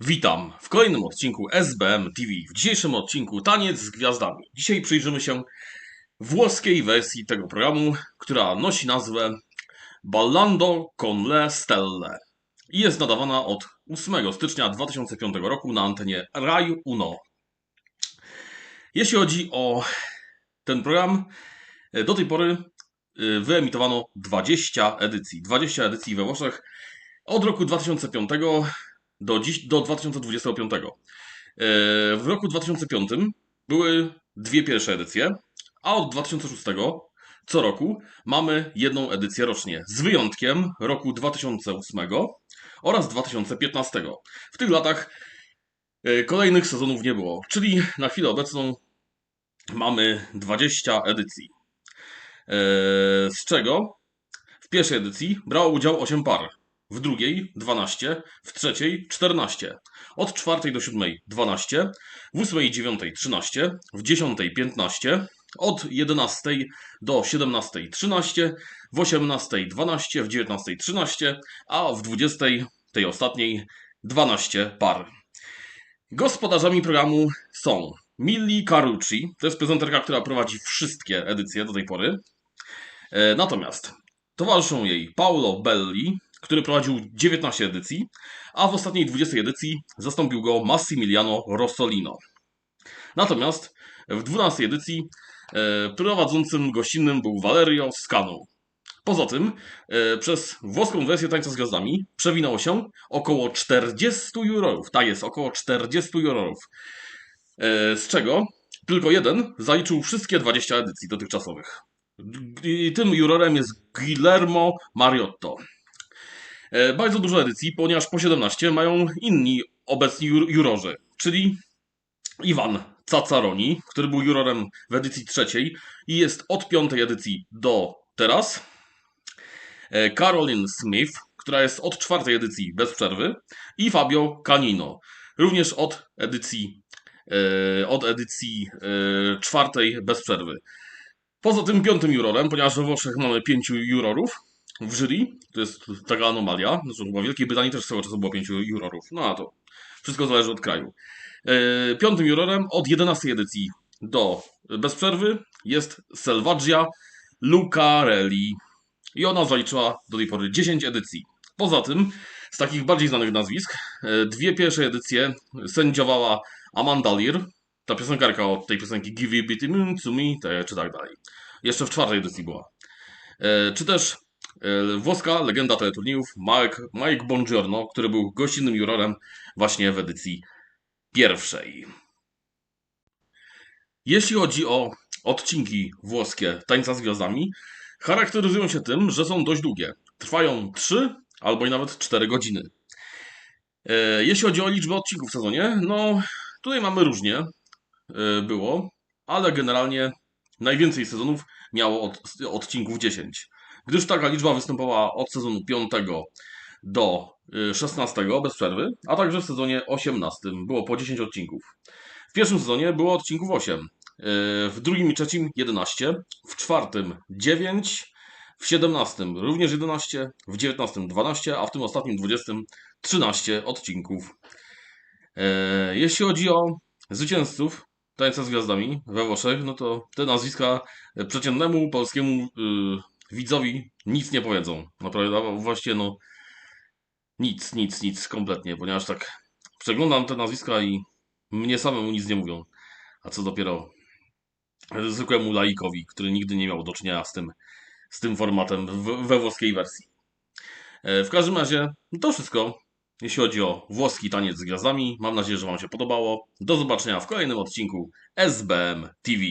Witam w kolejnym odcinku SBM TV. W dzisiejszym odcinku Taniec z Gwiazdami. Dzisiaj przyjrzymy się włoskiej wersji tego programu, która nosi nazwę Ballando con le Stelle i jest nadawana od 8 stycznia 2005 roku na antenie Rai Uno. Jeśli chodzi o ten program, e, do tej pory e, wyemitowano 20 edycji. 20 edycji we Włoszech od roku 2005 do, dziś, do 2025. E, W roku 2005 były dwie pierwsze edycje, a od 2006 co roku mamy jedną edycję rocznie, z wyjątkiem roku 2008 oraz 2015. W tych latach e, kolejnych sezonów nie było, czyli na chwilę obecną mamy 20 edycji. E, Z czego w pierwszej edycji brało udział 8 par, w drugiej 12, w trzeciej 14, od czwartej do siódmej 12, w ósmej i dziewiątej 13, w dziesiątej 15, od 11 do 17 13, w 18 12, w 19 13, a w 20 tej ostatniej 12 par. Gospodarzami programu są Milli Carucci, to jest prezenterka, która prowadzi wszystkie edycje do tej pory. E, Natomiast towarzyszą jej Paolo Belli, który prowadził 19 edycji, a w ostatniej 20 edycji zastąpił go Massimiliano Rossolino. Natomiast w 12 edycji e, prowadzącym gościnnym był Valerio Scanu. Poza tym e, przez włoską wersję Tańca z Gwiazdami przewinęło się około 40 jurorów. Tak jest, około 40 jurorów. E, z czego tylko jeden zaliczył wszystkie 20 edycji dotychczasowych. I tym jurorem jest Guillermo Mariotto. E, Bardzo dużo edycji, ponieważ po 17 mają inni obecni jur- jurorzy, czyli Iwan Cacaroni, który był jurorem w edycji trzeciej i jest od piątej edycji do teraz. E, Caroline Smith, która jest od czwartej edycji bez przerwy i Fabio Canino, również od edycji, e, od edycji e, czwartej bez przerwy. Poza tym piątym jurorem, ponieważ we Włoszech mamy pięciu jurorów, w jury, to jest taka anomalia, chyba w Wielkiej Brytanii też cały czas było pięciu jurorów, no a to wszystko zależy od kraju. E, Piątym jurorem od 11 edycji do bez przerwy jest Selvaggia Lucarelli i ona zaliczyła do tej pory 10 edycji. Poza tym, z takich bardziej znanych nazwisk, e, dwie pierwsze edycje sędziowała Amanda Lear, ta piosenkarka od tej piosenki Give It to Me, czy tak dalej. Jeszcze w czwartej edycji była. E, Czy też włoska legenda teleturniejów Mike, Mike Bongiorno, który był gościnnym jurorem właśnie w edycji pierwszej. Jeśli chodzi o odcinki włoskie Tańca z Gwiazdami, charakteryzują się tym, że są dość długie. Trwają 3 albo i nawet 4 godziny. E, Jeśli chodzi o liczbę odcinków w sezonie, no tutaj mamy różnie e, było, ale generalnie najwięcej sezonów miało od, odcinków 10. Gdyż taka liczba występowała od sezonu 5 do y, 16 bez przerwy, a także w sezonie 18 było po 10 odcinków. W pierwszym sezonie było odcinków 8, y, w drugim i trzecim 11, w czwartym 9, w 17 również 11, w 19 12, a w tym ostatnim 20 13 odcinków. E, Jeśli chodzi o zwycięzców Tańca z Gwiazdami we Włoszech, no to te nazwiska przeciętnemu polskiemu y, widzowi nic nie powiedzą. Naprawdę, właściwie no nic, nic, nic kompletnie, ponieważ tak przeglądam te nazwiska i mnie samemu nic nie mówią. A co dopiero zwykłemu laikowi, który nigdy nie miał do czynienia z tym, z tym formatem we włoskiej wersji. E, W każdym razie to wszystko, jeśli chodzi o włoski taniec z gwiazdami. Mam nadzieję, że Wam się podobało. Do zobaczenia w kolejnym odcinku SBM TV.